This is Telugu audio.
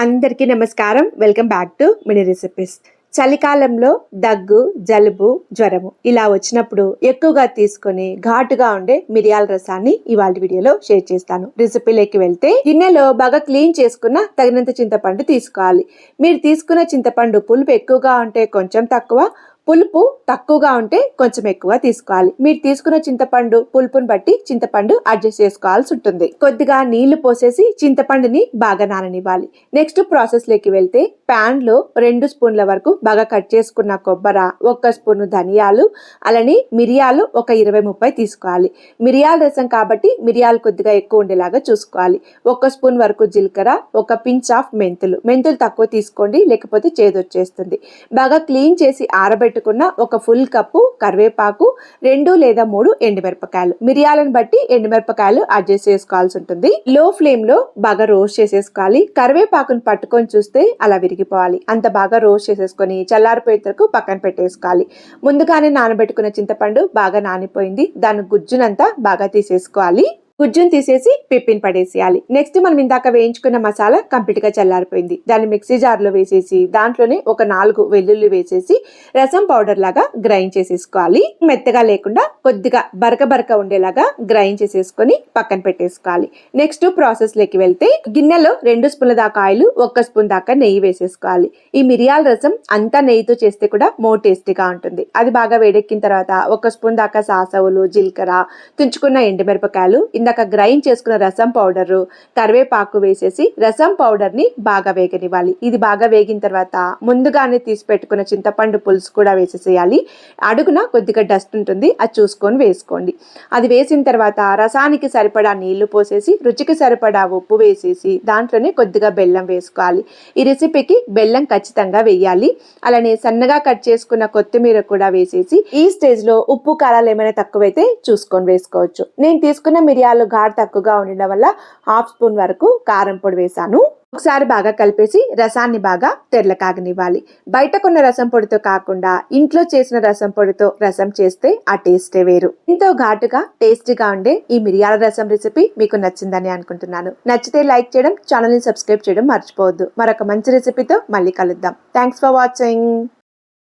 అందరికీ నమస్కారం. Welcome back to mini recipes చలికాలంలో దగ్గు జలుబు జ్వరము ఇలా వచ్చినప్పుడు ఎక్కువగా తీసుకొని ఘాటుగా ఉండే మిరియాల రసాన్ని ఇవాళ వీడియోలో షేర్ చేస్తాను. రెసిపీలోకి వెళ్తే గిన్నెలో బాగా క్లీన్ చేసుకున్న తగినంత చింతపండు తీసుకోవాలి. మీరు తీసుకున్న చింతపండు పులుపు ఎక్కువగా ఉంటే కొంచెం తక్కువ పులుపు తక్కువగా ఉంటే కొంచెం ఎక్కువ తీసుకోవాలి. మీరు తీసుకున్న చింతపండు పులుపుని బట్టి చింతపండు అడ్జస్ట్ చేసుకోవాల్సి ఉంటుంది. కొద్దిగా నీళ్ళు పోసేసి చింతపండుని బాగా నాననివ్వాలి. నెక్స్ట్ ప్రాసెస్లోకి వెళ్తే ప్యాన్లో రెండు స్పూన్ల వరకు బాగా కట్ చేసుకున్న కొబ్బర ఒక్క స్పూన్ ధనియాలు అలానే మిరియాలు ఒక ఇరవై ముప్పై తీసుకోవాలి. మిరియాల రసం కాబట్టి మిరియాలు కొద్దిగా ఎక్కువ ఉండేలాగా చూసుకోవాలి. ఒక స్పూన్ వరకు జీలకర్ర ఒక పించ్ ఆఫ్ మెంతులు. మెంతులు తక్కువ తీసుకోండి లేకపోతే చేదొచ్చేస్తుంది. బాగా క్లీన్ చేసి పెట్టుకున్న ఒక ఫుల్ కప్పు కరివేపాకు రెండు లేదా మూడు ఎండుమిరపకాయలు. మిరియాలను బట్టి ఎండుమిరపకాయలు అడ్జస్ట్ చేసుకోవాల్సి ఉంటుంది. లో ఫ్లేమ్లో బాగా రోస్ట్ చేసేసుకోవాలి. కరివేపాకును పట్టుకొని చూస్తే అలా విరిగిపోవాలి. అంత బాగా రోస్ట్ చేసేసుకొని చల్లారిపోయేతరకు పక్కన పెట్టేసుకోవాలి. ముందుగానే నానబెట్టుకున్న చింతపండు బాగా నానిపోయింది. దాని గుజ్జునంతా బాగా తీసేసుకోవాలి. గుజ్జును తీసేసి పిప్పిని పడేసేయాలి. నెక్స్ట్ మనం ఇందాక వేయించుకున్న మసాలా కంప్లీట్గా చల్లారిపోయింది. దాన్ని మిక్సీ జార్లో వేసేసి దాంట్లోనే ఒక నాలుగు వెల్లుల్లి వేసేసి రసం పౌడర్ లాగా గ్రైండ్ చేసేసుకోవాలి. మెత్తగా లేకుండా కొద్దిగా బరక బరక ఉండేలాగా గ్రైండ్ చేసేసుకొని పక్కన పెట్టేసుకోవాలి. నెక్స్ట్ ప్రాసెస్లోకి వెళ్తే గిన్నెలో రెండు స్పూన్ల దాకా ఆయిల్ ఒక్క స్పూన్ దాకా నెయ్యి వేసేసుకోవాలి. ఈ మిరియాల రసం అంతా నెయ్యితో చేస్తే కూడా మోర్ టేస్టీగా ఉంటుంది. అది బాగా వేడెక్కిన తర్వాత ఒక స్పూన్ దాకా సాసవులు జీలకర్ర తుంచుకున్న ఎండుమిరపకాయలు ఇందాక గ్రైండ్ చేసుకున్న రసం పౌడర్ కరివేపాకు వేసేసి రసం పౌడర్ని బాగా వేగనివ్వాలి. ఇది బాగా వేగిన తర్వాత ముందుగానే తీసి పెట్టుకున్న చింతపండు పులుసు కూడా వేసేసేయాలి. అడుగున కొద్దిగా డస్ట్ ఉంటుంది అది చూసుకొని వేసుకోండి. అది వేసిన తర్వాత రసానికి సరిపడా నీళ్ళు పోసేసి రుచికి సరిపడా ఉప్పు వేసేసి దాంట్లోనే కొద్దిగా బెల్లం వేసుకోవాలి. ఈ రెసిపీకి బెల్లం ఖచ్చితంగా వేయాలి. అలానే సన్నగా కట్ చేసుకున్న కొత్తిమీర కూడా వేసేసి ఈ స్టేజ్లో ఉప్పు కారాలు ఏమైనా తక్కువైతే చూసుకొని వేసుకోవచ్చు. నేను తీసుకున్న మిరియాలు ఘాటు తక్కువగా ఉండడం వల్ల హాఫ్ స్పూన్ వరకు కారం పొడి వేసాను. ఒకసారి బాగా కలిపేసి రసాన్ని బాగా తెరల కాగనివ్వాలి. బయట కొన్న రసం పొడితో కాకుండా ఇంట్లో చేసిన రసం పొడితో రసం చేస్తే ఆ టేస్టే వేరు. ఎంతో ఘాటుగా టేస్టీగా ఉండే ఈ మిరియాల రసం రెసిపీ మీకు నచ్చిందని అనుకుంటున్నాను. నచ్చితే లైక్ చేయడం ఛానల్ని సబ్స్క్రైబ్ చేయడం మర్చిపోవద్దు. మరొక మంచి రెసిపీతో మళ్ళీ కలుద్దాం. Thanks for watching.